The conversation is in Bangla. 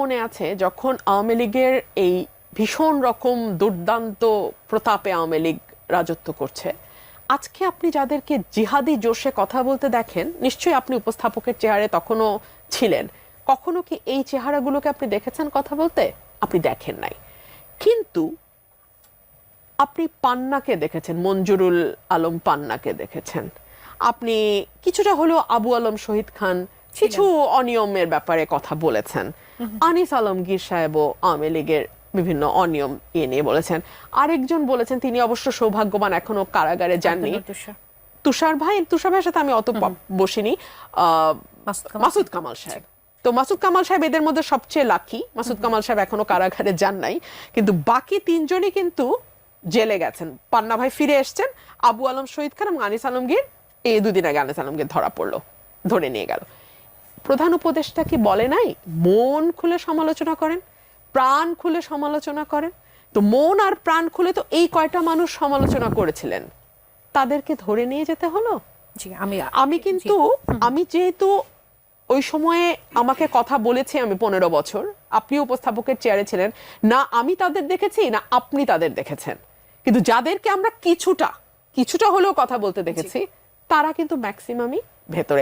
মনে আছে যখন আওয়ামী লীগের এই ভীষণ রকম দুর্দান্ত প্রতাপে আওয়ামী লীগ রাজত্ব করছে? আজকে আপনি যাদেরকে জিহাদি জোশে কথা বলতে দেখেন, নিশ্চয়ই আপনি উপস্থাপকের চেহারে তখনও ছিলেন। কখনো কি এই চেহারাগুলোকে আপনি দেখেছেন কথা বলতে? আপনি দেখেন নাই। কিন্তু আপনি পান্নাকে দেখেছেন, মঞ্জুরুল আলম পান্নাকে দেখেছেন। আপনি কিছুটা হলেও আবু আলম শহীদ খান কিছু অনিয়মের ব্যাপারে কথা বলেছেন। আনিস আলমগীর সাহেবও আওয়ামী লীগের বিভিন্ন অনিয়ম ইয়ে নিয়ে বলেছেন। আরেকজন বলেছেন তিনি অবশ্য সৌভাগ্যবান এখনও কারাগারে যাননি। তুষার। ভাই তুষার ভাইয়ের সাথে আমি অত বসিনি। মাসুদ কামাল সাহেব। তো মাসুদ কামাল সাহেব এদের মধ্যে সবচেয়ে লাকি। মাসুদ কামাল সাহেব এখনও কারাগারে যান নাই। কিন্তু বাকি তিনজনই কিন্তু জেলে গেছেন। পান্না ভাই ফিরে এসছেন। আবু আলম শহীদ খান এবং আনিস আলমগীর এই দুদিন আগে আনিস আলমগীর ধরা পড়ল ধরে নিয়ে গেল। প্রধান উপদেষ্টা কি বলে নাই? মন খুলে সমালোচনা করেন প্রাণ খুলে সমালোচনা করেন। তো মন আর প্রাণ খুলে তো এই কয়টা মানুষ সমালোচনা করেছিলেন। তাদেরকে ধরে নিয়ে যেতে হলো? জি আমি আমি কিন্তু আমি যেহেতু ওই সময়ে আমাকে কথা বলেছে আমি পনেরো বছর আপনি উপস্থাপকের চেয়ারে ছিলেন। না আমি তাদের দেখেছি না আপনি তাদের দেখেছেন। কিন্তু যাদেরকে আমরা কিছুটা কিছুটা হলেও কথা বলতে দেখেছি তারা কিন্তু ম্যাক্সিমামই ভেতরে।